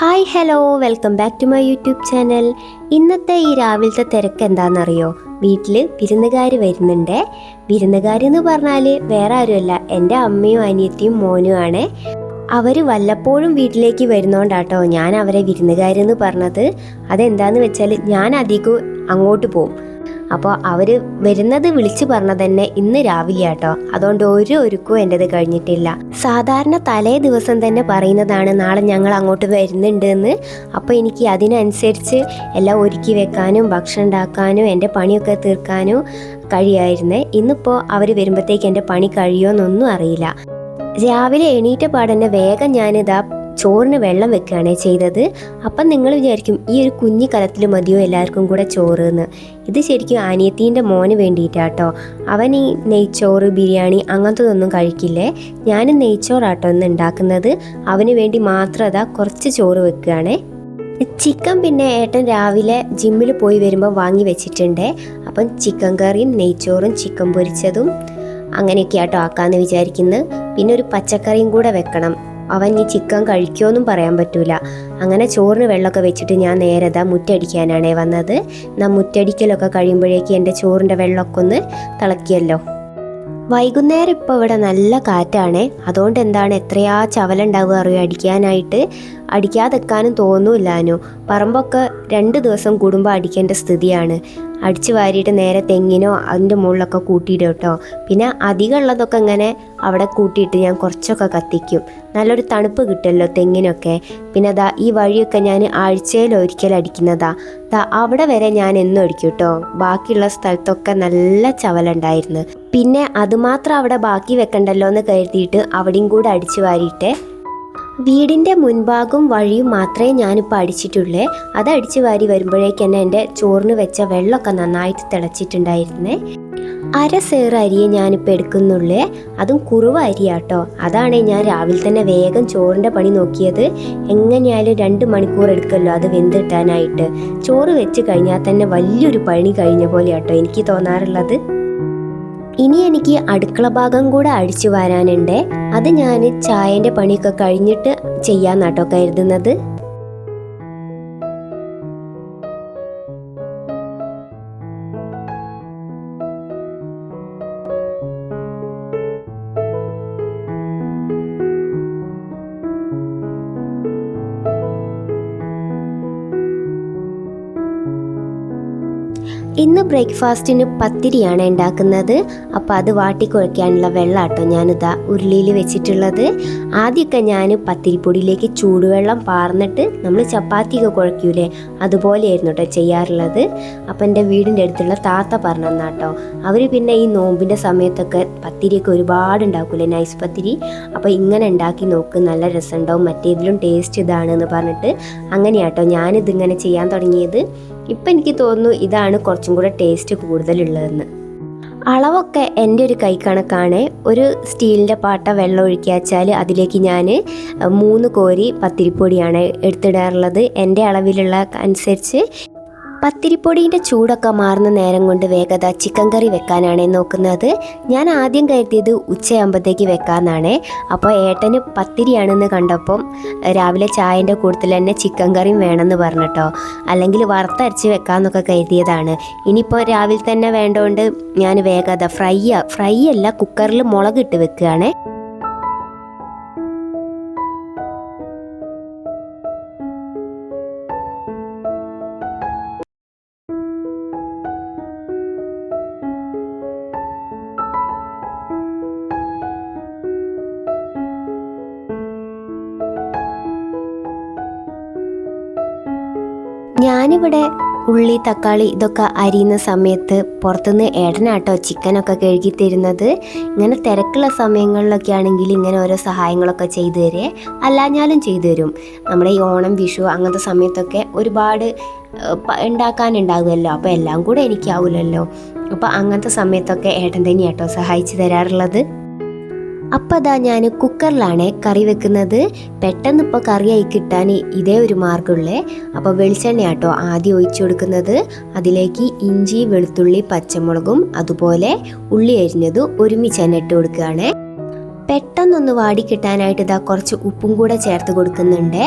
Hi hello. Welcome back to my YouTube channel. ഇന്നത്തെ ഈ രാവിലത്തെ തിരക്ക് എന്താണെന്നറിയോ? വീട്ടിൽ വിരുന്നുകാർ വരുന്നുണ്ട്. വിരുന്നുകാർ എന്ന് പറഞ്ഞാൽ വേറെ ആരുമല്ല. എന്റെ അമ്മയും അനിയത്തിയും മോനുമാണ് അവർ വല്ലപ്പോഴും വീട്ടിലേക്ക് വരുന്നോണ്ടാട്ടോ ഞാൻ അവരെ വിരുന്നുകാരെന്ന് പറഞ്ഞത്. അതെന്താന്ന് വെച്ചാൽ ഞാൻ അധികം അങ്ങോട്ട് പോകും അപ്പോൾ അവർ വരുന്നത് വിളിച്ചു പറഞ്ഞത് തന്നെ ഇന്ന് രാവിലെ ആട്ടോ അതുകൊണ്ട് ഒരു ഒരുക്കും എന്റെത് കഴിഞ്ഞിട്ടില്ല. സാധാരണ തലേ ദിവസം തന്നെ പറയുന്നതാണ് നാളെ ഞങ്ങൾ അങ്ങോട്ട് വരുന്നുണ്ട് എന്ന് അപ്പോൾ എനിക്ക് അതിനനുസരിച്ച് എല്ലാം ഒരുക്കി വെക്കാനും ഭക്ഷണം ഉണ്ടാക്കാനും എന്റെ പണിയൊക്കെ തീർക്കാനും കഴിയായിരുന്നേ. ഇന്നിപ്പോൾ അവർ വരുമ്പോഴത്തേക്ക് എന്റെ പണി കഴിയുമെന്നൊന്നും അറിയില്ല. രാവിലെ എണീറ്റ പാടന്നെ വേഗം ഞാനിതാ ചോറിന് വെള്ളം വെക്കുകയാണ് ചെയ്തത്. അപ്പം നിങ്ങൾ വിചാരിക്കും ഈ ഒരു കുഞ്ഞു കലത്തിൽ മതിയോ എല്ലാവർക്കും കൂടെ ചോറ് എന്ന് ഇത് ശരിക്കും അനിയത്തീന്റെ മോന് വേണ്ടിയിട്ടാട്ടോ. അവൻ ഈ നെയ്ച്ചോറ് ബിരിയാണി അങ്ങനത്തതൊന്നും കഴിക്കില്ലേ? ഞാൻ നെയ്ച്ചോറാട്ടോ ഇന്ന് ഉണ്ടാക്കുന്നത്. അവന് വേണ്ടി മാത്രം അതാ കുറച്ച് ചോറ് വെക്കുകയാണേ. ചിക്കൻ പിന്നെ ഏട്ടൻ രാവിലെ ജിമ്മിൽ പോയി വരുമ്പോൾ വാങ്ങി വെച്ചിട്ടുണ്ട്. അപ്പം ചിക്കൻ കറിയും നെയ്ച്ചോറും ചിക്കൻ പൊരിച്ചതും അങ്ങനെയൊക്കെ ആട്ടോ ആക്കാന്ന് വിചാരിക്കുന്നു. പിന്നെ ഒരു പച്ചക്കറിയും കൂടെ വെക്കണം. അവൻ ഈ ചിക്കൻ കഴിക്കുമെന്നും പറയാൻ പറ്റൂല. അങ്ങനെ ചോറിന് വെള്ളമൊക്കെ വെച്ചിട്ട് ഞാൻ നേരെ ദാ മുറ്റടിക്കാനാണേ വന്നത്. നാ മുറ്റടിക്കലൊക്കെ കഴിയുമ്പോഴേക്ക് എന്റെ ചോറിന്റെ വെള്ളമൊക്കെ ഒന്ന് തിളക്കിയല്ലോ. വൈകുന്നേരം ഇപ്പോൾ ഇവിടെ നല്ല കാറ്റാണേ. അതുകൊണ്ട് എന്താണ് എത്രയാ ചവലുണ്ടാവുക അറിയോ? അടിക്കാനായിട്ട് അടിക്കാതെക്കാനും തോന്നൂല്ലാനു പറമ്പൊക്കെ രണ്ട് ദിവസം കൂടുമ്പോൾ അടിക്കേണ്ട സ്ഥിതിയാണ്. അടിച്ചു വാരിയിട്ട് നേരെ തെങ്ങിനോ അതിന്റെ മുകളിലൊക്കെ കൂട്ടിയിടും കേട്ടോ. പിന്നെ അധികം ഉള്ളതൊക്കെ ഇങ്ങനെ അവിടെ കൂട്ടിയിട്ട് ഞാൻ കുറച്ചൊക്കെ കത്തിക്കും. നല്ലൊരു തണുപ്പ് കിട്ടുമല്ലോ തെങ്ങിനൊക്കെ. പിന്നെ ദാ ഈ വഴിയൊക്കെ ഞാൻ ആഴ്ചയിൽ ഒരിക്കൽ അടിക്കുന്നതാ. ദാ അവിടെ വരെ ഞാൻ എന്നും അടിക്കും കേട്ടോ. ബാക്കിയുള്ള സ്ഥലത്തൊക്കെ നല്ല ചവലുണ്ടായിരുന്നു. പിന്നെ അതുമാത്രം അവിടെ ബാക്കി വെക്കണ്ടല്ലോ എന്ന് കരുതിയിട്ട് അവിടെയും കൂടെ അടിച്ചു വാരിയിട്ട്. വീടിന്റെ മുൻഭാഗവും വഴിയും മാത്രമേ ഞാനിപ്പോൾ അടിച്ചിട്ടുള്ളേ. അത് അടിച്ചു വാരി വരുമ്പോഴേക്ക് തന്നെ എന്റെ ചോറിന് വെച്ച വെള്ളമൊക്കെ നന്നായിട്ട് തിളച്ചിട്ടുണ്ടായിരുന്നേ. അര സേർ അരിയെ ഞാനിപ്പോൾ എടുക്കുന്നുള്ളേ. അതും കുറുവ അരിയാട്ടോ. അതാണ് ഞാൻ രാവിലെ തന്നെ വേഗം ചോറിന്റെ പണി നോക്കിയത്. എങ്ങനെയായാലും രണ്ട് മണിക്കൂർ എടുക്കല്ലോ അത് വെന്തിട്ടാനായിട്ട്. ചോറ് വെച്ച് കഴിഞ്ഞാൽ തന്നെ വലിയൊരു പണി കഴിഞ്ഞ പോലെയാട്ടോ എനിക്ക് തോന്നാറുള്ളത്. ഇനി എനിക്ക് അടുക്കള ഭാഗം കൂടെ അടിച്ചു വരാനുണ്ട്. അത് ഞാൻ ചായന്റെ പണിയൊക്കെ കഴിഞ്ഞിട്ട് ചെയ്യാന്നാട്ടോ കരുതുന്നത്. ബ്രേക്ക്ഫാസ്റ്റിന് പത്തിരിയാണ് ഉണ്ടാക്കുന്നത്. അപ്പോൾ അത് വാട്ടിക്കുഴയ്ക്കാനുള്ള വെള്ളമാട്ടോ ഞാനിതാ ഉരുളിയിൽ വെച്ചിട്ടുള്ളത്. ആദ്യമൊക്കെ ഞാൻ പത്തിരിപ്പൊടിയിലേക്ക് ചൂടുവെള്ളം പാർന്നിട്ട് നമ്മൾ ചപ്പാത്തിയൊക്കെ കുഴയ്ക്കൂലേ? അതുപോലെയായിരുന്നു കേട്ടോ ചെയ്യാറുള്ളത്. അപ്പം എന്റെ വീടിന്റെ അടുത്തുള്ള താത്ത പറഞ്ഞു തന്നാട്ടോ അവർ പിന്നെ ഈ നോമ്പിന്റെ സമയത്തൊക്കെ പത്തിരിയൊക്കെ ഒരുപാട് ഉണ്ടാക്കൂലേ? നൈസ് പത്തിരി. അപ്പോൾ ഇങ്ങനെ ഉണ്ടാക്കി നോക്ക് നല്ല രസമുണ്ടാവും മറ്റേതിലും ടേസ്റ്റ് ഇതാണ് എന്ന് പറഞ്ഞിട്ട് അങ്ങനെയാട്ടോ ഞാനിതിങ്ങനെ ചെയ്യാൻ തുടങ്ങിയത്. ഇപ്പം എനിക്ക് തോന്നുന്നു ഇതാണ് കുറച്ചും കൂടെ ടേസ്റ്റ് കൂടുതലുള്ളതെന്ന്. അളവൊക്കെ എന്റെ ഒരു കൈക്കണക്കാണ് ഒരു സ്റ്റീലിന്റെ പാട്ട വെള്ളം ഒഴിക്കാച്ചാൽ അതിലേക്ക് ഞാൻ മൂന്ന് കോരി പത്തിരിപ്പൊടിയാണ് എടുത്തിടാറുള്ളത്. എന്റെ അളവിലുള്ള അനുസരിച്ച് പത്തിരിപ്പൊടിന്റെ ചൂടൊക്കെ മാറുന്ന നേരം കൊണ്ട് വേഗത ചിക്കൻ കറി വെക്കാനാണ് നോക്കുന്നത്. ഞാൻ ആദ്യം കരുതിയത് ഉച്ചയാകുമ്പോഴത്തേക്ക് വെക്കാമെന്നാണ് അപ്പോൾ ഏട്ടന് പത്തിരിയാണെന്ന് കണ്ടപ്പം രാവിലെ ചായന്റെ കൂട്ടത്തിൽ തന്നെ ചിക്കൻ കറിയും വേണമെന്ന് പറഞ്ഞിട്ടോ. അല്ലെങ്കിൽ വറുത്തരച്ച് വെക്കാമെന്നൊക്കെ കരുതിയതാണ്. ഇനിയിപ്പോൾ രാവിലെ തന്നെ വേണ്ടതുകൊണ്ട് ഞാൻ വേഗത ഫ്രൈ ഫ്രൈ അല്ല കുക്കറിൽ മുളകിട്ട് വെക്കുകയാണ്. ഞാനിവിടെ ഉള്ളി തക്കാളി ഇതൊക്കെ അരിയുന്ന സമയത്ത് പുറത്തുനിന്ന് ഏടനാട്ടോ ചിക്കനൊക്കെ കഴുകി തരുന്നത് ഇങ്ങനെ തിരക്കുള്ള സമയങ്ങളിലൊക്കെ ആണെങ്കിൽ ഇങ്ങനെ ഓരോ സഹായങ്ങളൊക്കെ ചെയ്തു തരേ. അല്ലാഞ്ഞാലും ചെയ്തു തരും. നമ്മുടെ ഈ ഓണം വിഷു അങ്ങനത്തെ സമയത്തൊക്കെ ഒരുപാട് ഉണ്ടാക്കാനുണ്ടാകുമല്ലോ അപ്പോൾ എല്ലാം കൂടെ എനിക്കാവില്ലല്ലോ അപ്പോൾ അങ്ങനത്തെ സമയത്തൊക്കെ ഏട്ടൻ തന്നെയാട്ടോ സഹായിച്ചു തരാറുള്ളത്. അപ്പം അതാ ഞാൻ കുക്കറിലാണ് കറി വെക്കുന്നത്. പെട്ടെന്ന് ഇപ്പോൾ കറിയായി കിട്ടാൻ ഇതേ ഒരു മാർഗമുള്ളേ അപ്പോൾ വെളിച്ചെണ്ണയാട്ടോ ആദ്യം ഒഴിച്ചു കൊടുക്കുന്നത്. അതിലേക്ക് ഇഞ്ചി വെളുത്തുള്ളി പച്ചമുളകും അതുപോലെ ഉള്ളി അരിഞ്ഞത് ഒരുമിച്ച് തന്നെ ഇട്ട് കൊടുക്കുകയാണ്. പെട്ടെന്നൊന്ന് വാടി കിട്ടാനായിട്ട് ഇതാ കുറച്ച് ഉപ്പും കൂടെ ചേർത്ത് കൊടുക്കുന്നുണ്ട്.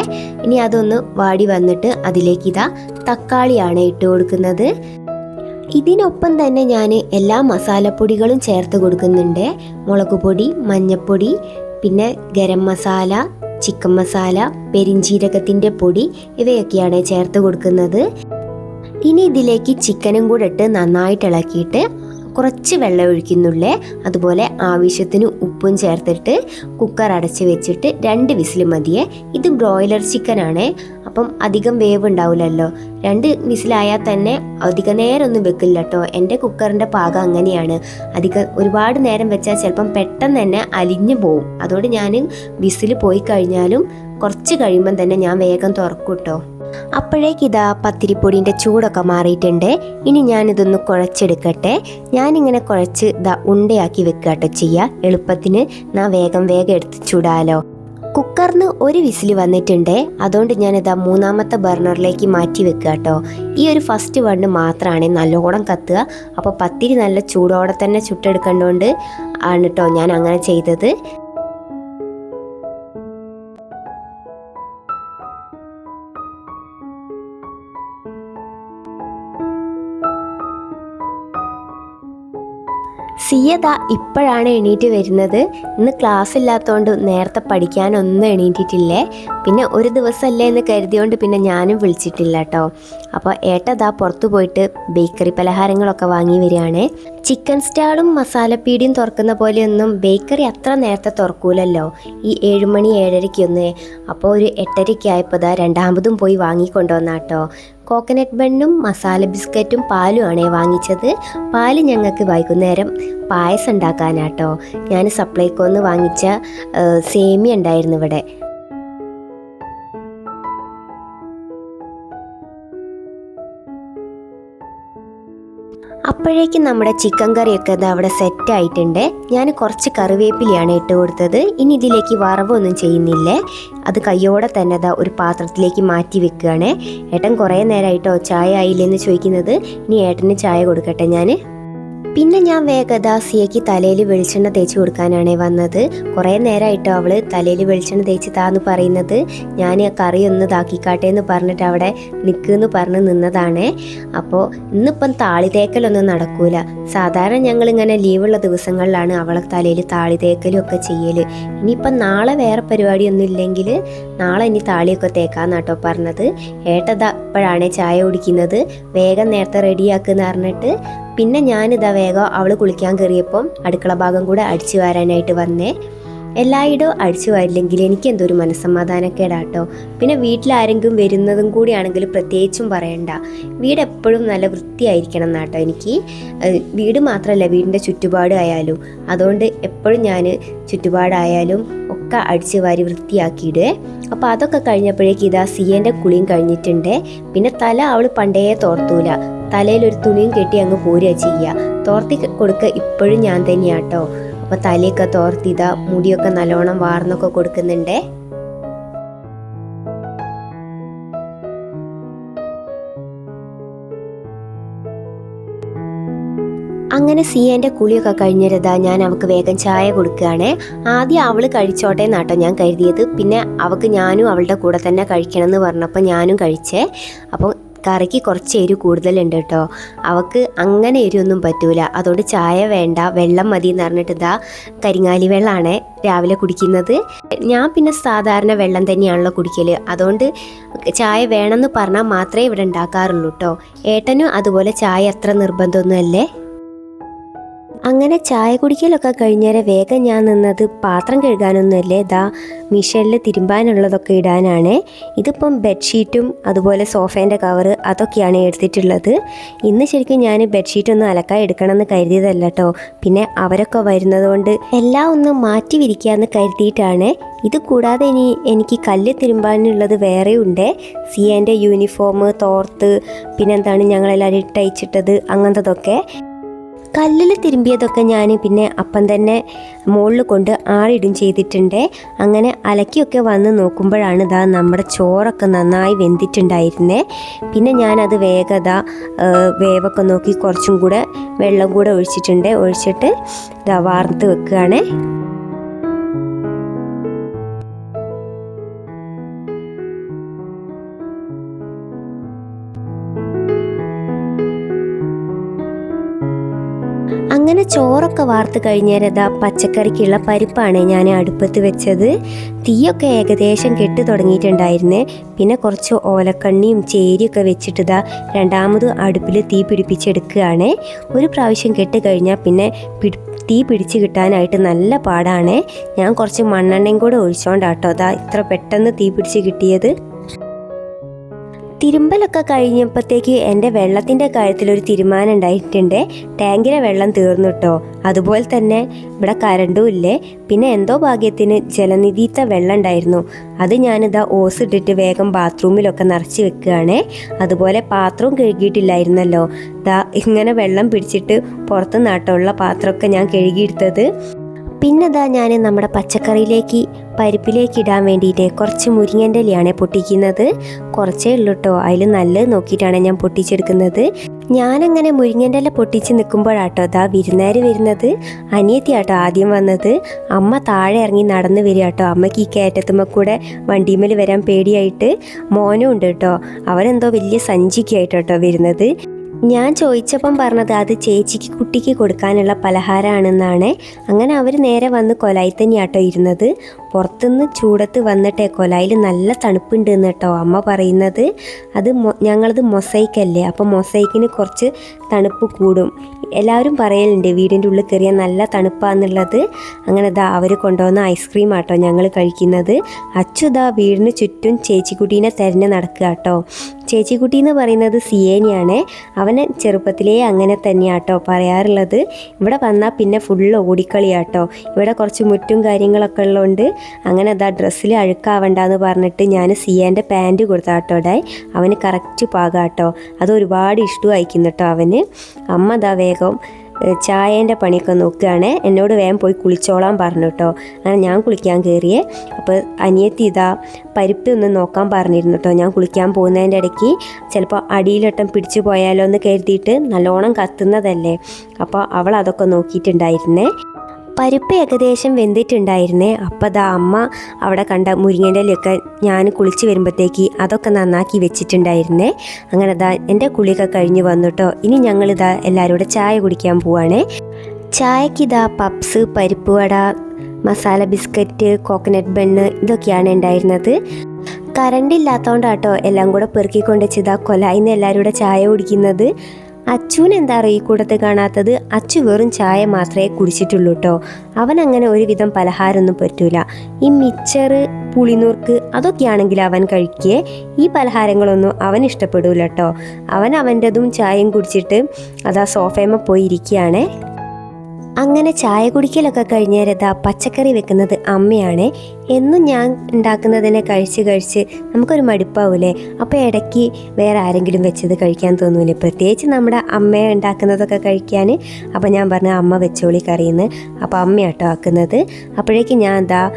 ഇനി അതൊന്ന് വാടി വന്നിട്ട് അതിലേക്ക് ഇതാ തക്കാളിയാണ് ഇട്ട് കൊടുക്കുന്നത്. ഇതിനൊപ്പം തന്നെ ഞാൻ എല്ലാ മസാലപ്പൊടികളും ചേർത്ത് കൊടുക്കുന്നുണ്ട്. മുളക് പൊടി മഞ്ഞൾപ്പൊടി പിന്നെ ഗരം മസാല ചിക്കൻ മസാല പെരിഞ്ചീരകത്തിന്റെ പൊടി ഇവയൊക്കെയാണ് ചേർത്ത് കൊടുക്കുന്നത്. ഇനി ഇതിലേക്ക് ചിക്കനും കൂടെ ഇട്ട് നന്നായിട്ട് ഇളക്കിയിട്ട് കുറച്ച് വെള്ളം ഒഴിക്കുന്നുള്ളേ അതുപോലെ ആവശ്യത്തിന് ഉപ്പും ചേർത്തിട്ട് കുക്കർ അടച്ച് വെച്ചിട്ട് രണ്ട് വിസിൽ മതിയേ. ഇത് ബ്രോയിലർ ചിക്കനാണ്. അപ്പം അധികം വേവ് ഉണ്ടാവില്ലല്ലോ രണ്ട് വിസിലായാൽ തന്നെ അധിക നേരം ഒന്നും വെക്കില്ല കേട്ടോ എന്റെ കുക്കറിന്റെ പാകം അങ്ങനെയാണ്. അധികം ഒരുപാട് നേരം വെച്ചാൽ ചിലപ്പം പെട്ടെന്ന് തന്നെ അലിഞ്ഞു പോവും. അതുകൊണ്ട് ഞാൻ വിസിൽ പോയി കഴിഞ്ഞാലും കുറച്ച് കഴിയുമ്പം തന്നെ ഞാൻ വേഗം തുറക്കും കേട്ടോ അപ്പോഴേക്ക് ഇതാ പത്തിരിപ്പൊടിന്റെ ചൂടൊക്കെ മാറിയിട്ടുണ്ട്. ഇനി ഞാനിതൊന്ന് കുഴച്ചെടുക്കട്ടെ. ഞാനിങ്ങനെ കുഴച്ച് ഇതാ ഉണ്ടയാക്കി വെക്കുക കേട്ടോ ചെയ്യുക. എളുപ്പത്തിന് ഞാൻ വേഗം വേഗം എടുത്ത് ചൂടാലോ. കുക്കറിന് ഒരു വിസിൽ വന്നിട്ടുണ്ട്. അതുകൊണ്ട് ഞാനിതാ മൂന്നാമത്തെ ബർണറിലേക്ക് മാറ്റി വെക്കുക കേട്ടോ. ഈ ഒരു ഫസ്റ്റ് വണ്ണ് മാത്രമാണ് നല്ലോണം കത്തുക. അപ്പോൾ പത്തിരി നല്ല ചൂടോടെ തന്നെ ചുട്ടെടുക്കേണ്ടതുകൊണ്ട് ആണ് കേട്ടോ ഞാൻ അങ്ങനെ ചെയ്തത്. സിയത ഇപ്പോഴാണ് എണീറ്റ് വരുന്നത്. ഇന്ന് ക്ലാസ് ഇല്ലാത്തതുകൊണ്ട് നേരത്തെ പഠിക്കാനൊന്നും എണീറ്റിട്ടില്ലേ? പിന്നെ ഒരു ദിവസമല്ലേ എന്ന് കരുതിയോണ്ട് പിന്നെ ഞാനും വിളിച്ചിട്ടില്ല കേട്ടോ അപ്പോൾ ഏട്ടതാ പുറത്തു പോയിട്ട് ബേക്കറി പലഹാരങ്ങളൊക്കെ വാങ്ങി വരികയാണ്. ചിക്കൻ സ്റ്റാളും മസാലപ്പീടിയും തുറക്കുന്ന പോലെയൊന്നും ബേക്കറി അത്ര നേരത്തെ തുറക്കൂലല്ലോ. ഈ ഏഴുമണി ഏഴരയ്ക്കൊന്ന് അപ്പോൾ ഒരു എട്ടരയ്ക്കായപ്പോൾ ദാ രണ്ടാമതും പോയി വാങ്ങിക്കൊണ്ടുവന്നാട്ടോ കോക്കനട്ട് ബണ്ണും മസാല ബിസ്ക്കറ്റും പാലും ആണേ വാങ്ങിച്ചത്. പാൽ ഞങ്ങൾക്ക് വൈകുന്നേരം പായസം ഉണ്ടാക്കാനാട്ടോ ഞാൻ സപ്ലൈക്കോന്ന് വാങ്ങിച്ച സേമി സേമിയ ഉണ്ടായിരുന്നു ഇവിടെ. അപ്പോഴേക്കും നമ്മുടെ ചിക്കൻ കറിയൊക്കെ ഇത് അവിടെ സെറ്റ് ആയിട്ടുണ്ട്. ഞാൻ കുറച്ച് കറിവേപ്പിലയാണ് ഇട്ട് കൊടുത്തത്. ഇനി ഇതിലേക്ക് വറവൊന്നും ചെയ്യുന്നില്ലേ. അത് കയ്യോടെ തന്നെ അതാ ഒരു പാത്രത്തിലേക്ക് മാറ്റി വെക്കുകയാണ്. ഏട്ടൻ കുറേ നേരമായിട്ടോ ചായ ആയില്ലെന്ന് ചോദിക്കുന്നത്. ഇനി ഏട്ടന് ചായ കൊടുക്കട്ടെ ഞാൻ പിന്നെ ഞാൻ വേഗത സിയയ്ക്ക് തലയിൽ വെളിച്ചെണ്ണ തേച്ച് കൊടുക്കാനാണ് വന്നത്. കുറേ നേരമായിട്ടോ അവൾ തലയിൽ വെളിച്ചെണ്ണ തേച്ച് താന്ന് പറയുന്നത്. ഞാൻ കറി ഒന്ന് ഇതാക്കിക്കാട്ടെ എന്ന് പറഞ്ഞിട്ട് അവിടെ നിൽക്കുമെന്ന് പറഞ്ഞ് നിന്നതാണ്. അപ്പോൾ ഇന്നിപ്പം താളി തേക്കലൊന്നും നടക്കൂല. സാധാരണ ഞങ്ങൾ ഇങ്ങനെ ലീവുള്ള ദിവസങ്ങളിലാണ് അവളെ തലയിൽ താളി തേക്കലും ഒക്കെ ചെയ്യൽ ഇനിയിപ്പം നാളെ വേറെ പരിപാടിയൊന്നും ഇല്ലെങ്കിൽ നാളെ ഇനി താളിയൊക്കെ തേക്കാന്നാട്ടോ പറഞ്ഞത്. ഏട്ടതാ ഇപ്പോഴാണ് ചായ കുടിക്കുന്നത്. വേഗം നേരത്തെ റെഡിയാക്കുന്ന പറഞ്ഞിട്ട് പിന്നെ ഞാനിതാ വേഗം അവൾ കുളിക്കാൻ കയറിയപ്പം അടുക്കള ഭാഗം കൂടെ അടിച്ചു വാരാനായിട്ട് വന്നേ. എല്ലായിടവും അടിച്ചു വരില്ലെങ്കിൽ എനിക്ക് എന്തൊരു മനസ്സമാധാനക്കേടാട്ടോ. പിന്നെ വീട്ടിലാരെങ്കിലും വരുന്നതും കൂടിയാണെങ്കിൽ പ്രത്യേകിച്ചും പറയണ്ട. വീട് എപ്പോഴും നല്ല വൃത്തിയായിരിക്കണം എന്നാട്ടോ എനിക്ക് വീട് മാത്രമല്ല വീടിന്റെ ചുറ്റുപാട് ആയാലും. അതുകൊണ്ട് എപ്പോഴും ഞാൻ ചുറ്റുപാടായാലും ഒക്കെ അടിച്ചു വാരി വൃത്തിയാക്കിയിടുവേ അപ്പോൾ അതൊക്കെ കഴിഞ്ഞപ്പോഴേക്ക് ഇതാ സിയേന്റെ കുളിയും കഴിഞ്ഞിട്ടുണ്ട്. പിന്നെ തല അവൾ പണ്ടേ തോർത്തൂല. തലയിൽ ഒരു തുണിയും കെട്ടി അങ്ങ് പോരുക ചെയ്യുക തോർത്തി കൊടുക്കുക ഇപ്പോഴും ഞാൻ തന്നെയാട്ടോ. അപ്പോൾ തലയൊക്കെ തോർത്തിതാ മുടിയൊക്കെ നല്ലോണം വാർന്നൊക്കെ കൊടുക്കുന്നുണ്ടേ. അങ്ങനെ സിയേന്റെ കുളിയൊക്കെ കഴിഞ്ഞിരുതാ ഞാൻ അവൾക്ക് വേഗം ചായ കൊടുക്കുകയാണ്. ആദ്യം അവൾ കഴിച്ചോട്ടെ എന്നാട്ടോ ഞാൻ കരുതിയത്. പിന്നെ അവൾക്ക് ഞാനും അവളുടെ കൂടെ തന്നെ കഴിക്കണം എന്ന് പറഞ്ഞപ്പോൾ ഞാനും കഴിച്ചേ. അപ്പോൾ കറിക്ക് കുറച്ച് എരിവ് കൂടുതലുണ്ട് കേട്ടോ. അവൾക്ക് അങ്ങനെ എരിവൊന്നും പറ്റൂല. അതുകൊണ്ട് ചായ വേണ്ട വെള്ളം മതി എന്ന് പറഞ്ഞിട്ട് ഇതാ കരിങ്ങാലി വെള്ളമാണ് രാവിലെ കുടിക്കുന്നത്. ഞാൻ പിന്നെ സാധാരണ വെള്ളം തന്നെയാണല്ലോ കുടിക്കൽ അതുകൊണ്ട് ചായ വേണമെന്ന് പറഞ്ഞാൽ മാത്രമേ ഇവിടെ ഉണ്ടാക്കാറുള്ളൂ കേട്ടോ. ഏട്ടനും അതുപോലെ ചായ അത്ര നിർബന്ധമൊന്നുമല്ലേ? അങ്ങനെ ചായ കുടിക്കലൊക്കെ കഴിഞ്ഞേരെ വേഗം ഞാൻ നിന്നത് പാത്രം കഴുകാനൊന്നുമല്ലേ. ഇതാ മിഷനിൽ തിരുമ്പാനുള്ളതൊക്കെ ഇടാനാണ്. ഇതിപ്പം ബെഡ്ഷീറ്റും അതുപോലെ സോഫേന്റെ കവറ് അതൊക്കെയാണ് എടുത്തിട്ടുള്ളത്. ഇന്ന് ശരിക്കും ഞാൻ ബെഡ്ഷീറ്റൊന്നും അലക്കാൻ എടുക്കണമെന്ന് കരുതിയതല്ല കേട്ടോ പിന്നെ അവരൊക്കെ വരുന്നതുകൊണ്ട് എല്ലാം ഒന്ന് മാറ്റി വിരിക്കാമെന്ന് കരുതിയിട്ടാണ്. ഇത് കൂടാതെ ഇനി എനിക്ക് കല്ല് തിരുമ്പാനുള്ളത് വേറെയുണ്ട് സിയന്റെ യൂണിഫോം തോർത്ത് പിന്നെന്താണ് ഞങ്ങളെല്ലാവരും ഇട്ടയച്ചിട്ടത് അങ്ങനത്തതൊക്കെ. കല്ലിൽ തിരുമ്പിയതൊക്കെ ഞാൻ പിന്നെ അപ്പം തന്നെ മുകളിൽ കൊണ്ട് ആറിടും ചെയ്തിട്ടുണ്ട്. അങ്ങനെ അലക്കിയൊക്കെ വന്ന് നോക്കുമ്പോഴാണ് ഇതാ നമ്മുടെ ചോറൊക്കെ നന്നായി വെന്തിട്ടുണ്ടായിരുന്നേ. പിന്നെ ഞാനത് വേഗത വേവൊക്കെ നോക്കി കുറച്ചും കൂടെ വെള്ളം കൂടെ ഒഴിച്ചിട്ടുണ്ട്. ഒഴിച്ചിട്ട് ഇതാ വാർത്ത് വെക്കുകയാണ്. അങ്ങനെ ചോറൊക്കെ വാർത്ത് കഴിഞ്ഞേരതാ പച്ചക്കറിക്കുള്ള പരിപ്പാണ് ഞാൻ അടുപ്പത്ത് വെച്ചത്. തീയൊക്കെ ഏകദേശം കെട്ട് തുടങ്ങിയിട്ടുണ്ടായിരുന്നേ. പിന്നെ കുറച്ച് ഓലക്കണ്ണിയും ചേരിയൊക്കെ വെച്ചിട്ട് ഇതാ രണ്ടാമത് അടുപ്പിൽ തീ പിടിപ്പിച്ചെടുക്കുകയാണ്. ഒരു പ്രാവശ്യം കെട്ട് കഴിഞ്ഞാൽ പിന്നെ പിടി തീ പിടിച്ച് കിട്ടാനായിട്ട് നല്ല പാടാണ്. ഞാൻ കുറച്ച് മണ്ണെണ്ണയും കൂടെ ഒഴിച്ചോണ്ടാട്ടോ അതാ ഇത്ര പെട്ടെന്ന് തീ പിടിച്ച് കിട്ടിയത്. തിരുമ്പലൊക്കെ കഴിഞ്ഞപ്പോഴത്തേക്ക് എന്റെ വെള്ളത്തിന്റെ കാര്യത്തിൽ ഒരു തീരുമാനം ഉണ്ടായിട്ടുണ്ട്. ടാങ്കിലെ വെള്ളം തീർന്നു കേട്ടോ. അതുപോലെ തന്നെ ഇവിടെ കരണ്ടും ഇല്ലേ? പിന്നെ എന്തോ ഭാഗ്യത്തിന് ജലനിധിത്തെ വെള്ളം ഉണ്ടായിരുന്നു. അത് ഞാനിതാ ഓസ് ഇട്ടിട്ട് വേഗം ബാത്റൂമിലൊക്കെ നിറച്ച് വെക്കുകയാണ്. അതുപോലെ പാത്രവും കഴുകിയിട്ടില്ലായിരുന്നല്ലോ. ദാ ഇങ്ങനെ വെള്ളം പിടിച്ചിട്ട് പുറത്ത് നാട്ടമുള്ള പാത്രമൊക്കെ ഞാൻ കഴുകിയെടുത്തത്. പിന്നെ ദാ ഞാൻ നമ്മുടെ പച്ചക്കറിയിലേക്ക് പരിപ്പിലേക്ക് ഇടാൻ വേണ്ടിയിട്ട് കുറച്ച് മുരിങ്ങന്റെ ഇലയാണ് പൊട്ടിക്കുന്നത്. കുറച്ചേ ഉള്ളൂ കേട്ടോ അതിൽ നല്ലത് നോക്കിയിട്ടാണ് ഞാൻ പൊട്ടിച്ചെടുക്കുന്നത്. ഞാനങ്ങനെ മുരിങ്ങന്റെ ഇല പൊട്ടിച്ച് നിൽക്കുമ്പോഴാട്ടോ അതാ വിരുന്നേര് വരുന്നത്. അനിയത്തിയാട്ടോ ആദ്യം വന്നത്. അമ്മ താഴെ ഇറങ്ങി നടന്ന് വരിക കേട്ടോ അമ്മയ്ക്ക് ഈ കയറ്റത്തുമ്മ കൂടെ വണ്ടിമേൽ വരാൻ പേടിയായിട്ട്. മോനും ഉണ്ട് കേട്ടോ. അവരെന്തോ വലിയ സഞ്ചിക്കായിട്ടോ വരുന്നത്. ഞാൻ ചോദിച്ചപ്പം പറഞ്ഞത് അത് ചേച്ചിക്ക് കുട്ടിക്ക് കൊടുക്കാനുള്ള പലഹാരമാണെന്നാണ്. അങ്ങനെ അവർ നേരെ വന്ന് കൊലായി തന്നെയാട്ടോ ഇരുന്നത്. പുറത്തുനിന്ന് ചൂടത്ത് വന്നിട്ടേ കൊലായിൽ നല്ല തണുപ്പുണ്ട് എന്ന് കേട്ടോ അമ്മ പറയുന്നത്. അത് ഞങ്ങളത് മൊസൈക്കല്ലേ അപ്പോൾ മൊസൈക്കിന് കുറച്ച് തണുപ്പ് കൂടും. എല്ലാവരും പറയലുണ്ട് വീടിന്റെ ഉള്ളിൽ കയറിയാൽ നല്ല തണുപ്പാന്നുള്ളത്. അങ്ങനെ ദാ അവർ കൊണ്ടുവന്ന ഐസ്ക്രീം ആട്ടോ ഞങ്ങൾ കഴിക്കുന്നത്. അച്ചു ദാ വീടിന് ചുറ്റും ചേച്ചിക്കുട്ടീനെ തെരഞ്ഞ് നടക്കുക കേട്ടോ. ചേച്ചിക്കുട്ടി എന്ന് പറയുന്നത് സിയേനിയാണ്. അവന് ചെറുപ്പത്തിലേ അങ്ങനെ തന്നെയാട്ടോ പറയാറുള്ളത്. ഇവിടെ വന്നാൽ പിന്നെ ഫുള്ള് ഓടിക്കളിയാട്ടോ ഇവിടെ കുറച്ച് മുറ്റും കാര്യങ്ങളൊക്കെ ഉള്ളതുകൊണ്ട് അങ്ങനെ അതാ ഡ്രസ്സിൽ അഴുക്കാവണ്ടെന്ന് പറഞ്ഞിട്ട് ഞാൻ സിയേന്റെ പാന്റ് കൊടുത്താട്ടോടെ അവന് കറക്റ്റ് പാകാട്ടോ. അത് ഒരുപാട് ഇഷ്ടമായിരിക്കുന്നു കേട്ടോ അവന്. അമ്മ അതാ വേഗം ചായേന്റെ പണിയൊക്കെ നോക്കുകയാണ്. എന്നോട് വേഗം പോയി കുളിച്ചോളാൻ പറഞ്ഞു കേട്ടോ അങ്ങനെ ഞാൻ കുളിക്കാൻ കയറിയേ അപ്പോൾ അനിയത്തി ഇതാ പരിപ്പ് ഒന്ന് നോക്കാൻ പറഞ്ഞിരുന്നു കേട്ടോ ഞാൻ കുളിക്കാൻ പോകുന്നതിന്റെ ഇടയ്ക്ക് ചിലപ്പോൾ അടിയിലൊട്ടം പിടിച്ചു പോയാലോ എന്ന് കരുതിയിട്ട് നല്ലോണം കത്തുന്നതല്ലേ. അപ്പോൾ അവൾ അതൊക്കെ നോക്കിയിട്ടുണ്ടായിരുന്നേ. പരിപ്പ് ഏകദേശം വെന്തിട്ടുണ്ടായിരുന്നേ. അപ്പോൾ ദാ അമ്മ അവിടെ കണ്ട മുരിങ്ങന്റെ ഞാൻ കുളിച്ച് വരുമ്പോഴത്തേക്ക് അതൊക്കെ നന്നാക്കി വെച്ചിട്ടുണ്ടായിരുന്നേ. അങ്ങനെ ദാ എന്റെ കുളിയൊക്കെ കഴിഞ്ഞ് വന്നു ഇനി ഞങ്ങളിതാ എല്ലാവരും കൂടെ ചായ കുടിക്കാൻ പോവാണേ. ചായക്കിതാ puffs parippu vada masala biscuit coconut bun ഇതൊക്കെയാണ് ഉണ്ടായിരുന്നത്. കറണ്ട് ഇല്ലാത്തതുകൊണ്ടാട്ടോ എല്ലാം കൂടെ പെറുക്കിക്കൊണ്ട് വെച്ചതാ കൊലായിന്ന് എല്ലാവരും കൂടെ ചായ കുടിക്കുന്നത്. അച്ചുവിന് എന്താ കൂട്ടത്തിൽ കാണാത്തത്? അച്ചു വെറും ചായ മാത്രമേ കുടിച്ചിട്ടുള്ളൂ കേട്ടോ അവൻ അങ്ങനെ ഒരുവിധം പലഹാരമൊന്നും പറ്റൂല. ഈ മിച്ചറ് പുളിനൂർക്ക് അതൊക്കെയാണെങ്കിൽ അവൻ കഴിക്കേ. ഈ പലഹാരങ്ങളൊന്നും അവൻ ഇഷ്ടപ്പെടൂല കേട്ടോ അവൻ അവന്റെതും ചായയും കുടിച്ചിട്ട് അതാ സോഫേമ പോയി ഇരിക്കുകയാണേ. അങ്ങനെ ചായ കുടിക്കലൊക്കെ കഴിഞ്ഞേരതാ പച്ചക്കറി വെക്കുന്നത് അമ്മയാണ്. എന്നും ഞാൻ ഉണ്ടാക്കുന്നതിനെ കഴിച്ച് കഴിച്ച് നമുക്കൊരു മടുപ്പാവൂലേ? അപ്പോൾ ഇടയ്ക്ക് വേറെ ആരെങ്കിലും വെച്ചത് കഴിക്കാൻ തോന്നൂലേ? പ്രത്യേകിച്ച് നമ്മുടെ അമ്മ ഉണ്ടാക്കുന്നതൊക്കെ കഴിക്കാൻ അപ്പോൾ ഞാൻ പറഞ്ഞു അമ്മ വെച്ചോളി കറിയുന്നു അപ്പോൾ അമ്മയാട്ടോ ആക്കുന്നത്. അപ്പോഴേക്ക് ഞാൻ എന്താ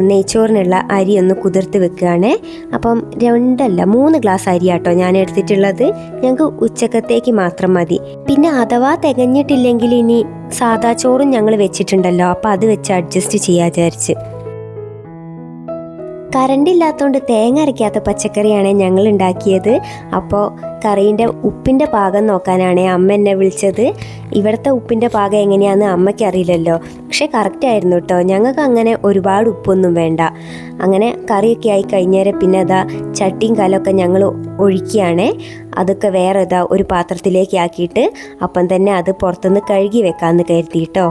നെയ്ച്ചോറിനുള്ള അരി ഒന്ന് കുതിർത്ത് വെക്കുകയാണ്. അപ്പം രണ്ടല്ല മൂന്ന് ഗ്ലാസ് അരി ആട്ടോ ഞാൻ എടുത്തിട്ടുള്ളത്. ഞങ്ങൾക്ക് ഉച്ചക്കത്തേക്ക് മാത്രം മതി. പിന്നെ അഥവാ തികഞ്ഞിട്ടില്ലെങ്കിൽ ഇനി സാദാ ചോറും ഞങ്ങൾ വെച്ചിട്ടുണ്ടല്ലോ. അപ്പോൾ അത് വെച്ച് അഡ്ജസ്റ്റ് ചെയ്യാ വിചാരിച്ച്. കറണ്ട് തേങ്ങ അരയ്ക്കാത്ത പച്ചക്കറിയാണ് ഞങ്ങൾ ഉണ്ടാക്കിയത് അപ്പോൾ കറീന്റെ ഉപ്പിന്റെ പാകം നോക്കാനാണ് അമ്മ എന്നെ വിളിച്ചത്. ഇവിടുത്തെ ഉപ്പിന്റെ പാകം എങ്ങനെയാണെന്ന് അമ്മയ്ക്ക് അറിയില്ലല്ലോ. പക്ഷേ കറക്റ്റ് ആയിരുന്നു കേട്ടോ ഞങ്ങൾക്ക് അങ്ങനെ ഒരുപാട് ഉപ്പൊന്നും വേണ്ട. അങ്ങനെ കറിയൊക്കെ ആയി കഴിഞ്ഞേരെ പിന്നെ അതാ ചട്ടിയും കലമൊക്കെ ഞങ്ങൾ ഒഴിക്കുകയാണ്. അതൊക്കെ വേറെ ഇതാ ഒരു പാത്രത്തിലേക്ക് ആക്കിയിട്ട് അപ്പം തന്നെ അത് പുറത്തുനിന്ന് കഴുകി വെക്കാമെന്ന് കരുതി കേട്ടോ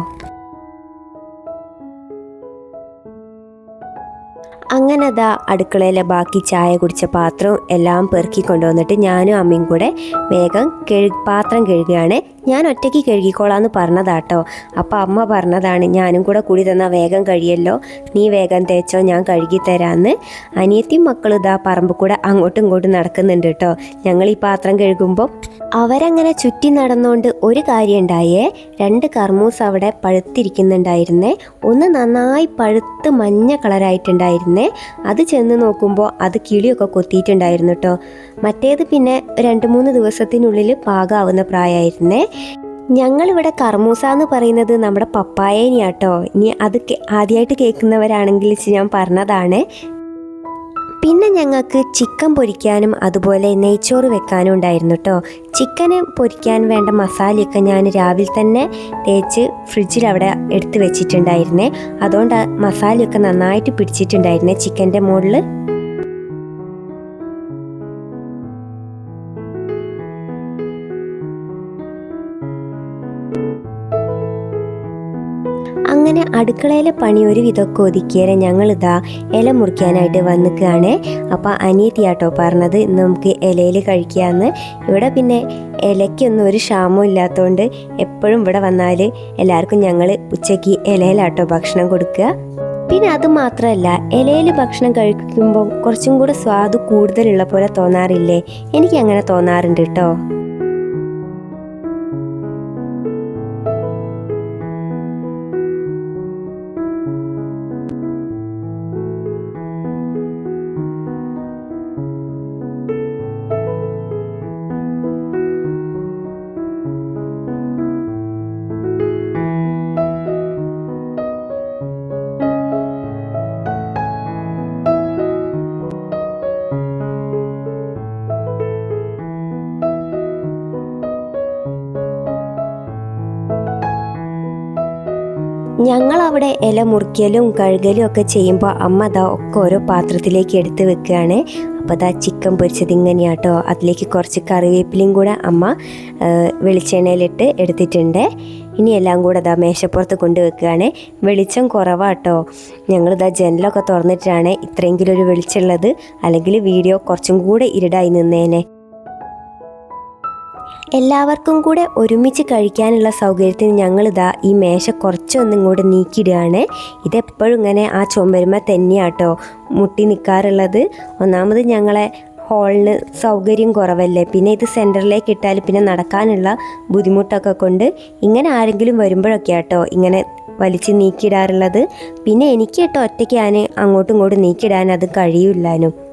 അങ്ങനെ അതാ അടുക്കളയിലെ ബാക്കി ചായ കുടിച്ച പാത്രവും എല്ലാം പെറുക്കി കൊണ്ടുവന്നിട്ട് ഞാനും അമ്മയും കൂടെ വേഗം കഴു പാത്രം കഴുകുകയാണ്. ഞാൻ ഒറ്റയ്ക്ക് കഴുകിക്കോളാന്ന് പറഞ്ഞതാട്ടോ. അപ്പോൾ അമ്മ പറഞ്ഞതാണ് ഞാനും കൂടെ കൂടി തന്നാൽ വേഗം കഴിയല്ലോ. നീ വേഗം തേച്ചോ ഞാൻ കഴുകി തരാമെന്ന് അനിയത്തിയും മക്കളും ഇതാ പറമ്പ് കൂടെ അങ്ങോട്ടും ഇങ്ങോട്ടും നടക്കുന്നുണ്ട് കേട്ടോ ഞങ്ങൾ ഈ പാത്രം കഴുകുമ്പോൾ അവരങ്ങനെ ചുറ്റി നടന്നുകൊണ്ട് ഒരു കാര്യം ഉണ്ടായേ രണ്ട് കർമൂസ് അവിടെ പഴുത്തിരിക്കുന്നുണ്ടായിരുന്നേ. ഒന്ന് നന്നായി പഴുത്ത് മഞ്ഞ കളറായിട്ടുണ്ടായിരുന്നേ. അത് ചെന്ന് നോക്കുമ്പോൾ അത് കിളിയൊക്കെ കൊത്തിയിട്ടുണ്ടായിരുന്നു കേട്ടോ മറ്റേത് പിന്നെ രണ്ട് മൂന്ന് ദിവസത്തിനുള്ളിൽ പാകാവുന്ന പ്രായമായിരുന്നേ ഞങ്ങളിവിടെ കർമൂസ എന്ന് പറയുന്നത് നമ്മുടെ പപ്പായേനെയാട്ടോ ഇനി അത് ആദ്യമായിട്ട് കേൾക്കുന്നവരാണെങ്കിൽ ഞാൻ പറഞ്ഞതാണ്. പിന്നെ ഞങ്ങൾക്ക് ചിക്കൻ പൊരിക്കാനും അതുപോലെ നെയ്ച്ചോറ് വെക്കാനും ഉണ്ടായിരുന്നു കേട്ടോ ചിക്കന് പൊരിക്കാൻ വേണ്ട മസാലയൊക്കെ ഞാൻ രാവിലെ തന്നെ തേച്ച് ഫ്രിഡ്ജിൽ അവിടെ എടുത്ത് വെച്ചിട്ടുണ്ടായിരുന്നേ. അതുകൊണ്ട് മസാലയൊക്കെ നന്നായിട്ട് പിടിച്ചിട്ടുണ്ടായിരുന്നേ ചിക്കന്റെ മുകളിൽ. അടുക്കളയിലെ പണി ഒരു വിധമൊക്കെ ഒതുക്കിയേരെ ഞങ്ങളിതാ ഇല മുറിക്കാനായിട്ട് വന്നിക്കുകയാണ് അപ്പോൾ അനിയത്തിയാട്ടോ പറഞ്ഞത് ഇന്ന് നമുക്ക് ഇലയിൽ കഴിക്കാമെന്ന് ഇവിടെ പിന്നെ ഇലയ്ക്കൊന്നും ഒരു ക്ഷാമവും ഇല്ലാത്തതുകൊണ്ട് എപ്പോഴും ഇവിടെ വന്നാൽ എല്ലാവർക്കും ഞങ്ങൾ ഉച്ചയ്ക്ക് ഇലയിലാട്ടോ ഭക്ഷണം കൊടുക്കുക. പിന്നെ അത് മാത്രമല്ല ഇലയിൽ ഭക്ഷണം കഴിക്കുമ്പോൾ കുറച്ചും കൂടെ സ്വാദ് കൂടുതലുള്ള പോലെ തോന്നാറില്ലേ? എനിക്ക് അങ്ങനെ തോന്നാറുണ്ട് കേട്ടോ അവിടെ ഇല മുറിക്കലും കഴുകലും ഒക്കെ ചെയ്യുമ്പോൾ അമ്മ അതാ ഒക്കെ ഓരോ പാത്രത്തിലേക്ക് എടുത്ത് വെക്കുകയാണ്. അപ്പോൾ അതാ ചിക്കൻ പൊരിച്ചത് ഇങ്ങനെയാട്ടോ. അതിലേക്ക് കുറച്ച് കറിവേപ്പിലയും കൂടെ അമ്മ വെളിച്ചെണ്ണയിലിട്ട് എടുത്തിട്ടുണ്ട്. ഇനി എല്ലാം കൂടെ അതാ മേശപ്പുറത്ത് കൊണ്ട് വെക്കുകയാണ്. വെളിച്ചം കുറവാട്ടോ. ഞങ്ങളിതാ ജനലൊക്കെ തുറന്നിട്ടാണ് ഇത്രയെങ്കിലും ഒരു വെളിച്ചമുള്ളത് അല്ലെങ്കിൽ വീഡിയോ കുറച്ചും കൂടെ ഇരുടായി നിന്നേനെ. എല്ലാവർക്കും കൂടെ ഒരുമിച്ച് കഴിക്കാനുള്ള സൗകര്യത്തിന് ഞങ്ങളിതാ ഈ മേശ കുറച്ചൊന്നും കൂടെ നീക്കിയിടുകയാണ്. ഇതെപ്പോഴും ഇങ്ങനെ ആ ചുമരുമ തന്നെയാട്ടോ മുട്ടി നിൽക്കാറുള്ളത് ഒന്നാമത് ഞങ്ങളെ ഹോളിന് സൗകര്യം കുറവല്ലേ? പിന്നെ ഇത് സെന്ററിലേക്ക് ഇട്ടാൽ പിന്നെ നടക്കാനുള്ള ബുദ്ധിമുട്ടൊക്കെ കൊണ്ട് ഇങ്ങനെ ആരെങ്കിലും വരുമ്പോഴൊക്കെ ആട്ടോ ഇങ്ങനെ വലിച്ച് നീക്കിയിടാറുള്ളത്. പിന്നെ എനിക്ക് കേട്ടോ ഒറ്റയ്ക്ക് ഞാൻ അങ്ങോട്ടും ഇങ്ങോട്ടും നീക്കിയിടാൻ അത് കഴിയില്ലാനും.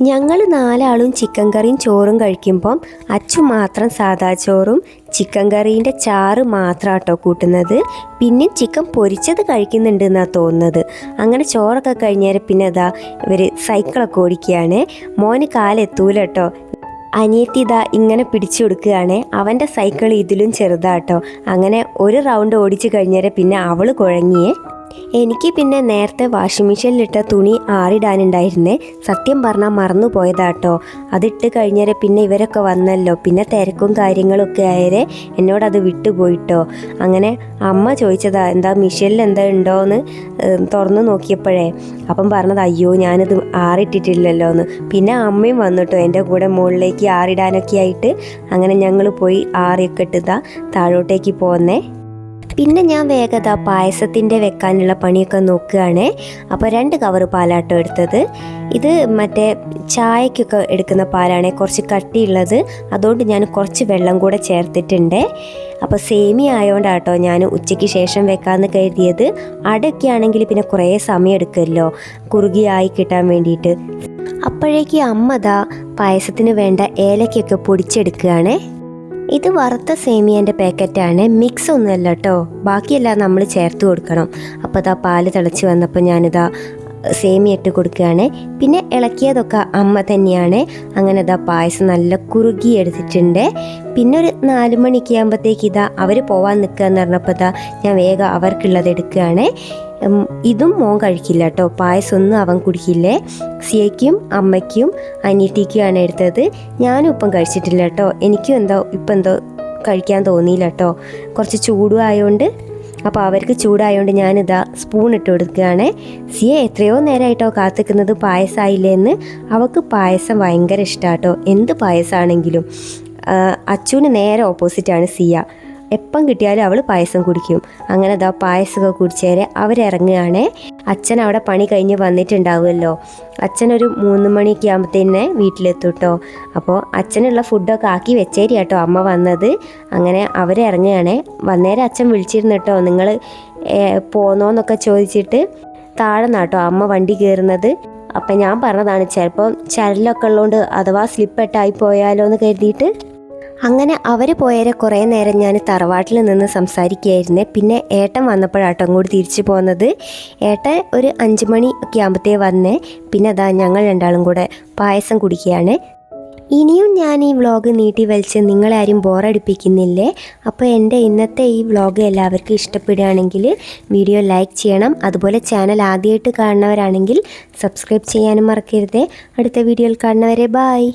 ഞങ്ങൾ നാലാളും ചിക്കൻ കറിയും ചോറും കഴിക്കുമ്പം അച്ചു മാത്രം സാദാ ചോറും ചിക്കൻ കറീന്റെ ചാറ് മാത്രം കേട്ടോ കൂട്ടുന്നത്. പിന്നെ ചിക്കൻ പൊരിച്ചത് കഴിക്കുന്നുണ്ട് എന്നാണ് തോന്നുന്നത്. അങ്ങനെ ചോറൊക്കെ കഴിഞ്ഞേരം പിന്നെ അതാ ഇവർ സൈക്കിളൊക്കെ ഓടിക്കുകയാണ്. മോന് കാലെത്തൂല കേട്ടോ അനിയത്തി ഇതാ ഇങ്ങനെ പിടിച്ചു കൊടുക്കുകയാണ്. അവന്റെ സൈക്കിൾ ഇതിലും ചെറുതാട്ടോ. അങ്ങനെ ഒരു റൗണ്ട് ഓടിച്ചു കഴിഞ്ഞേരം പിന്നെ അവൾ കുഴങ്ങിയേ എനിക്ക് പിന്നെ നേരത്തെ വാഷിംഗ് മെഷീനിലിട്ട തുണി ആറിടാനുണ്ടായിരുന്നേ. സത്യം പറഞ്ഞാൽ മറന്നു പോയതാട്ടോ. അതിട്ട് കഴിഞ്ഞേരെ പിന്നെ ഇവരൊക്കെ വന്നല്ലോ. പിന്നെ തിരക്കും കാര്യങ്ങളൊക്കെ ആയരെ എന്നോടത് വിട്ടുപോയിട്ടോ. അങ്ങനെ അമ്മ ചോദിച്ചതാ എന്താ മെഷീനിൽ എന്താ ഉണ്ടോയെന്ന് തുറന്നു നോക്കിയപ്പോഴേ അപ്പം പറഞ്ഞത് അയ്യോ ഞാനിത് ആറിട്ടിട്ടില്ലല്ലോ എന്ന് പിന്നെ അമ്മയും വന്നിട്ടോ എന്റെ കൂടെ മുകളിലേക്ക് ആറിടാനൊക്കെ ആയിട്ട്. അങ്ങനെ ഞങ്ങൾ പോയി ആറിയൊക്കെ ഇട്ടതാ താഴോട്ടേക്ക് പോന്നേ. പിന്നെ ഞാൻ വേഗത പായസത്തിന്റെ വെക്കാനുള്ള പണിയൊക്കെ നോക്കുകയാണ്. അപ്പോൾ രണ്ട് കവർ പാലാട്ടോ എടുത്തത്. ഇത് മറ്റേ ചായക്കൊക്കെ എടുക്കുന്ന പാലാണ് കുറച്ച് കട്ടിയുള്ളത്. അതുകൊണ്ട് ഞാൻ കുറച്ച് വെള്ളം കൂടെ ചേർത്തിട്ടുണ്ട്. അപ്പോൾ സേമി ആയതുകൊണ്ടാട്ടോ ഞാൻ ഉച്ചയ്ക്ക് ശേഷം വെക്കാമെന്ന് കരുതിയത്. അടയൊക്കെ ആണെങ്കിൽ പിന്നെ കുറേ സമയം എടുക്കുമല്ലോ. കുറുകിയായി കിട്ടാൻ വേണ്ടിയിട്ട്. അപ്പോഴേക്ക് അമ്മ ദാ പായസത്തിന് വേണ്ട ഏലക്കൊക്കെ പൊടിച്ചെടുക്കുകയാണേ. ഇത് വറുത്ത സേമിയന്റെ പാക്കറ്റാണ്. മിക്സ് ഒന്നുമല്ല കേട്ടോ ബാക്കിയെല്ലാം നമ്മൾ ചേർത്ത് കൊടുക്കണം. അപ്പോൾ ഇതാ പാൽ തിളച്ച് വന്നപ്പോൾ ഞാനിതാ സേമിയ ഇട്ട് കൊടുക്കുകയാണ്. പിന്നെ ഇളക്കിയതൊക്കെ അമ്മ തന്നെയാണ്. അങ്ങനെ ഇതാ പായസം നല്ല കുറുകി എടുത്തിട്ടുണ്ട്. പിന്നെ ഒരു നാല് മണിക്ക് ആകുമ്പോഴത്തേക്ക് ഇതാ അവർ പോവാൻ നിൽക്കുക എന്ന് പറഞ്ഞപ്പോൾ ഇതാ ഞാൻ വേഗം അവർക്കുള്ളത് എടുക്കുകയാണ്. ഇതും മോൻ കഴിക്കില്ല കേട്ടോ. പായസമൊന്നും അവൻ കുടിക്കില്ലേ. സിയയ്ക്കും അമ്മയ്ക്കും അനിയത്തിക്കുമാണ് എടുത്തത്. ഞാനും ഇപ്പം കഴിച്ചിട്ടില്ല കേട്ടോ. എനിക്കും എന്തോ ഇപ്പം എന്തോ കഴിക്കാൻ തോന്നിയില്ല കേട്ടോ. കുറച്ച് ചൂടും ആയതുകൊണ്ട് അപ്പോൾ അവർക്ക് ചൂടായതുകൊണ്ട് ഞാനിതാ സ്പൂൺ ഇട്ട് കൊടുക്കുകയാണ്. സിയെ എത്രയോ നേരമായിട്ടോ കാത്തിക്കുന്നത് പായസമായില്ലേ എന്ന്. അവൾക്ക് പായസം ഭയങ്കര ഇഷ്ടമാട്ടോ എന്ത് പായസമാണെങ്കിലും അച്ചുവിന് നേരെ ഓപ്പോസിറ്റാണ് സിയ. എപ്പം കിട്ടിയാലും അവൾ പായസം കുടിക്കും. അങ്ങനെ ദാ പായസമൊക്കെ കുടിച്ചേരെ അവരിറങ്ങുകയാണേ. അച്ഛൻ അവിടെ പണി കഴിഞ്ഞ് വന്നിട്ടുണ്ടാവുമല്ലോ. അച്ഛനൊരു മൂന്ന് മണിയൊക്കെ ആകുമ്പോഴത്തേനെ വീട്ടിലെത്തും കേട്ടോ അപ്പോൾ അച്ഛനുള്ള ഫുഡൊക്കെ ആക്കി വെച്ചേരി കേട്ടോ അമ്മ വന്നത്. അങ്ങനെ അവരിറങ്ങുകയാണേ. വന്നേരം അച്ഛൻ വിളിച്ചിരുന്നു കേട്ടോ നിങ്ങൾ പോന്നോന്നൊക്കെ ചോദിച്ചിട്ട് താഴെ നാട്ടോ അമ്മ വണ്ടി കയറുന്നത് അപ്പം ഞാൻ പറഞ്ഞതാണ് ചിലപ്പോൾ ചരലൊക്കെ ഉള്ളതുകൊണ്ട് അഥവാ സ്ലിപ്പെട്ടായി പോയാലോ എന്ന് കരുതിയിട്ട് അങ്ങനെ അവർ പോയേരെ കുറേ നേരം ഞാൻ തറവാട്ടിൽ നിന്ന് സംസാരിക്കുകയായിരുന്നു. പിന്നെ ഏട്ടൻ വന്നപ്പോഴാട്ടം കൂടി തിരിച്ചു പോകുന്നത് ഏട്ടൻ ഒരു അഞ്ച് മണി ഒക്കെ ആകുമ്പോഴത്തേ വന്നേ. പിന്നെ അതാ ഞങ്ങൾ രണ്ടാളും കൂടെ പായസം കുടിക്കുകയാണ്. ഇനിയും ഞാൻ ഈ വ്ളോഗ് നീട്ടി വലിച്ച് നിങ്ങളാരും ബോറടിപ്പിക്കുന്നില്ലേ? അപ്പോൾ എന്റെ ഇന്നത്തെ ഈ വ്ളോഗ് എല്ലാവർക്കും ഇഷ്ടപ്പെടുകയാണെങ്കിൽ വീഡിയോ ലൈക്ക് ചെയ്യണം. അതുപോലെ ചാനൽ ആദ്യമായിട്ട് കാണുന്നവരാണെങ്കിൽ സബ്സ്ക്രൈബ് ചെയ്യാനും മറക്കരുത്. അടുത്ത വീഡിയോയിൽ കാണുന്നവരെ ബായ്